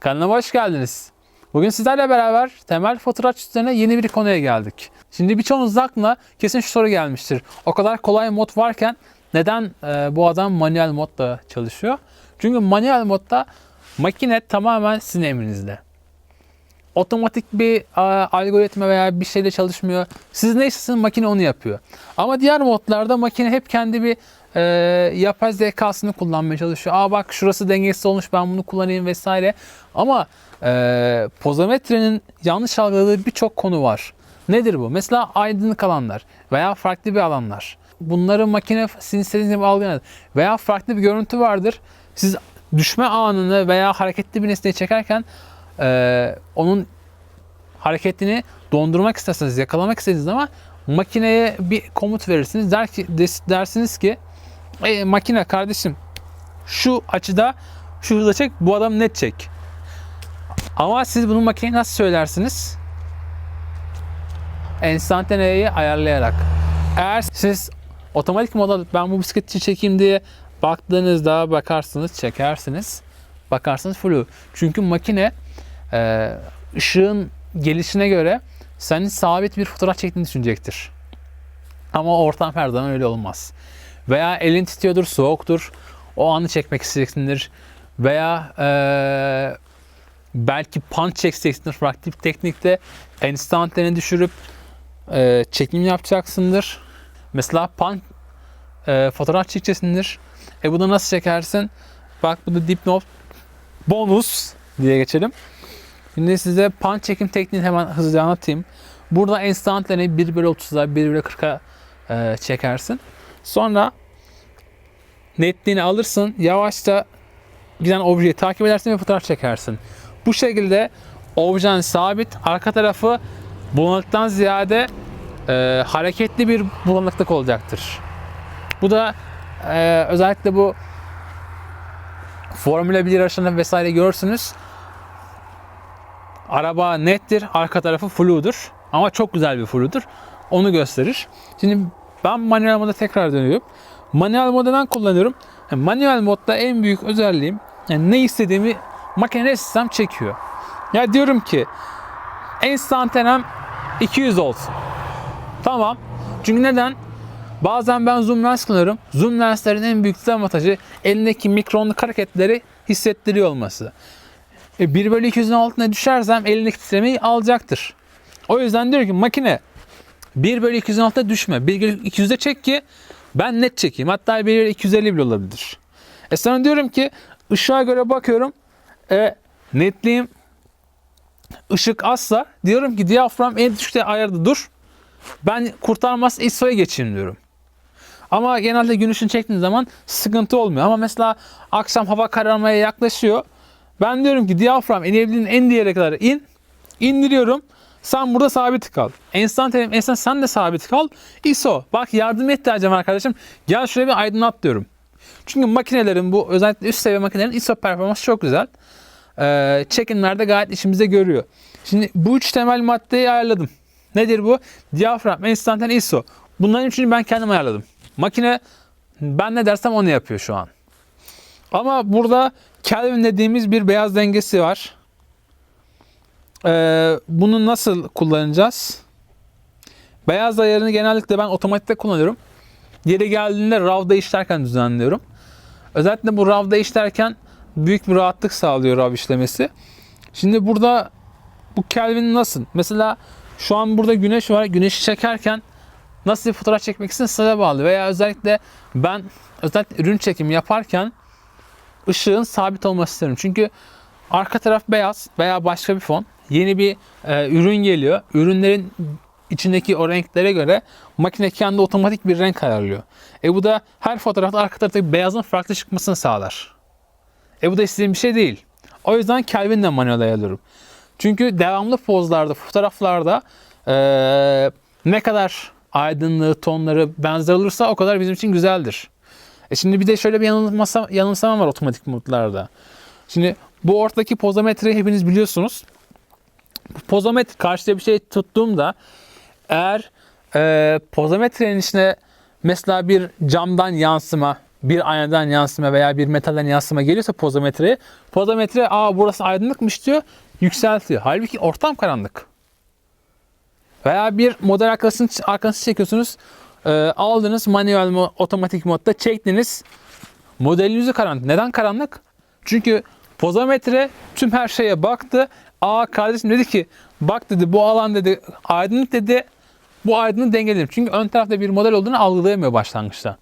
Kanalıma hoş geldiniz. Bugün sizlerle beraber temel fotoğraf üzerine yeni bir konuya geldik. Şimdi birçoğunuz aklına kesin şu soru gelmiştir. O kadar kolay mod varken neden e, bu adam manuel modda çalışıyor? Çünkü manuel modda makine tamamen sizin emrinizde. Otomatik bir e, algoritma veya bir şeyle çalışmıyor. Siz ne isterseniz makine onu yapıyor. Ama diğer modlarda makine hep kendi bir e, yapay zekasını kullanmaya çalışıyor. Aa bak şurası dengesiz olmuş ben bunu kullanayım vesaire. Ama e, pozometrenin yanlış algıladığı birçok konu var. Nedir bu? Mesela aydınlık alanlar veya farklı bir alanlar. Bunları makine sizin gibi algılar. Veya farklı bir görüntü vardır. Siz düşme anını veya hareketli bir nesneyi çekerken e, onun hareketini dondurmak isterseniz, yakalamak istediğiniz zaman makineye bir komut verirsiniz. Der ki, dersiniz ki "Ey makine kardeşim şu açıda şu hızla çek bu adam net çek. Ama siz bunu makineye nasıl söylersiniz? Enstantaneyi ayarlayarak. Eğer siz otomatik moda ben bu bisikleti çekeyim diye baktığınızda bakarsınız çekersiniz. Bakarsınız flu. Çünkü makine e, ışığın gelişine göre senin sabit bir fotoğraf çektiğini düşünecektir. Ama ortam her zaman öyle olmaz. Veya elin titriyordur, soğuktur. O anı çekmek isteyeceksindir. Veya eee, belki punch çekeceksindir. Farklı bir teknikte enstantane düşürüp eee, çekim yapacaksındır. Mesela punch eee, fotoğraf çekeceksindir. E bunu nasıl çekersin? Bak bu da dipnot bonus diye geçelim. Şimdi size punch çekim tekniğini hemen hızlıca anlatayım. Burada enstantane 1 bölü 30'a 1 bölü 40'a e, çekersin. Sonra netliğini alırsın. Yavaşça giden objeyi takip edersin ve fotoğraf çekersin. Bu şekilde objen sabit. Arka tarafı bulanıktan ziyade e, hareketli bir bulanıklık olacaktır. Bu da e, özellikle bu Formula 1 yarışlarında vesaire görürsünüz. Araba nettir, arka tarafı fludur. Ama çok güzel bir fludur. Onu gösterir. Şimdi ben manuel moda tekrar dönüyorum. Manuel moddan kullanıyorum. Yani manuel modda en büyük özelliğim yani ne istediğimi makine ne sistem çekiyor. Ya diyorum ki enstantanem 200 olsun. Tamam. Çünkü neden? Bazen ben zoom lens kullanıyorum. Zoom lenslerin en büyük dezavantajı elindeki mikronluk hareketleri hissettiriyor olması. E, 1 bölü 200'ün altına düşersem elindeki titremeyi alacaktır. O yüzden diyor ki makine 1 bölü 200'ün altına düşme. 1 bölü 200'de çek ki ben net çekeyim. Hatta 1 bölü 250 bile olabilir. E sana diyorum ki ışığa göre bakıyorum. E, netliğim ışık azsa diyorum ki diyafram en düşükte ayarda dur. Ben kurtarmaz ISO'ya geçeyim diyorum. Ama genelde gün ışığını çektiğin zaman sıkıntı olmuyor. Ama mesela akşam hava kararmaya yaklaşıyor. Ben diyorum ki diyafram inebildiğin en diğere kadar in. indiriyorum. Sen burada sabit kal. Enstantane, enstantane sen de sabit kal. ISO. Bak yardım ihtiyacım var arkadaşım. Gel şuraya bir aydınlat diyorum. Çünkü makinelerin bu özellikle üst seviye makinelerin ISO performansı çok güzel. Ee, çekimlerde gayet işimize görüyor. Şimdi bu üç temel maddeyi ayarladım. Nedir bu? Diyafram, enstantane, ISO. Bunların üçünü ben kendim ayarladım. Makine ben ne dersem onu yapıyor şu an. Ama burada Kelvin dediğimiz bir beyaz dengesi var. Ee, bunu nasıl kullanacağız? Beyaz ayarını genellikle ben otomatikte kullanıyorum. Yeri geldiğinde RAW'da işlerken düzenliyorum. Özellikle bu RAW'da işlerken büyük bir rahatlık sağlıyor RAW işlemesi. Şimdi burada bu Kelvin nasıl? Mesela şu an burada güneş var. Güneşi çekerken nasıl bir fotoğraf çekmek istedim size bağlı. Veya özellikle ben özellikle ürün çekimi yaparken ışığın sabit olması isterim. Çünkü arka taraf beyaz veya başka bir fon. Yeni bir e, ürün geliyor. Ürünlerin içindeki o renklere göre makine kendi otomatik bir renk ayarlıyor. E bu da her fotoğrafta arka taraftaki beyazın farklı çıkmasını sağlar. E bu da istediğim bir şey değil. O yüzden Kelvin'le manuel ayarlıyorum. Çünkü devamlı pozlarda, fotoğraflarda e, ne kadar aydınlığı, tonları benzer olursa o kadar bizim için güzeldir. E şimdi bir de şöyle bir yanılmasa, yanılsama var otomatik modlarda. Şimdi bu ortadaki pozometreyi hepiniz biliyorsunuz. Pozometre karşıda bir şey tuttuğumda eğer e, pozometrenin içine mesela bir camdan yansıma bir aynadan yansıma veya bir metalden yansıma geliyorsa pozometreye, pozometre aa burası aydınlıkmış diyor, yükseltiyor. Halbuki ortam karanlık. Veya bir model arkasını, arkasını çekiyorsunuz, e, aldınız manuel mo- otomatik modda çektiniz, modelin yüzü karanlık. Neden karanlık? Çünkü pozometre tüm her şeye baktı. Aa kardeşim dedi ki bak dedi bu alan dedi aydınlık dedi bu aydınlığı dengeledim. Çünkü ön tarafta bir model olduğunu algılayamıyor başlangıçta.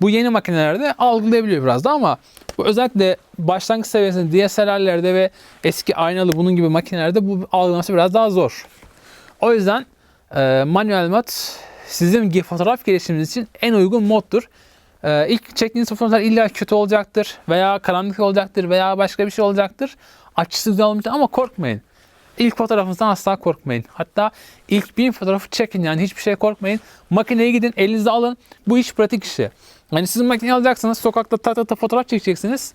Bu yeni makinelerde algılayabiliyor biraz da ama bu özellikle başlangıç seviyesinde DSLR'lerde ve eski aynalı bunun gibi makinelerde bu algılaması biraz daha zor. O yüzden e, manuel mod sizin fotoğraf gelişiminiz için en uygun moddur. E, ilk çektiğiniz fotoğraflar illa kötü olacaktır veya karanlık olacaktır veya başka bir şey olacaktır. Açısı güzel olmayacak ama korkmayın. İlk fotoğrafınızdan asla korkmayın. Hatta ilk bin fotoğrafı çekin yani hiçbir şey korkmayın. Makineye gidin elinize alın. Bu iş pratik işi. Yani siz makineyi alacaksınız sokakta ta ta ta fotoğraf çekeceksiniz.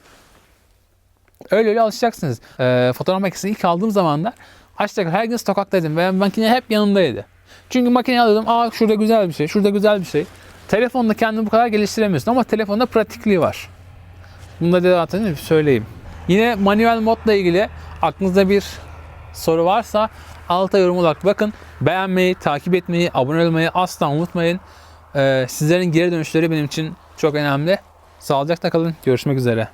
Öyle öyle alışacaksınız. Ee, fotoğraf makinesini ilk aldığım zamanlar açtık her gün sokaktaydım ve makine hep yanımdaydı. Çünkü makineyi alıyordum. Aa şurada güzel bir şey, şurada güzel bir şey. Telefonda kendini bu kadar geliştiremiyorsun ama telefonda pratikliği var. Bunu da zaten söyleyeyim. Yine manuel modla ilgili aklınızda bir soru varsa alta yorum olarak bakın. Beğenmeyi, takip etmeyi, abone olmayı asla unutmayın. Ee, sizlerin geri dönüşleri benim için çok önemli. Sağlıcakla kalın. Görüşmek üzere.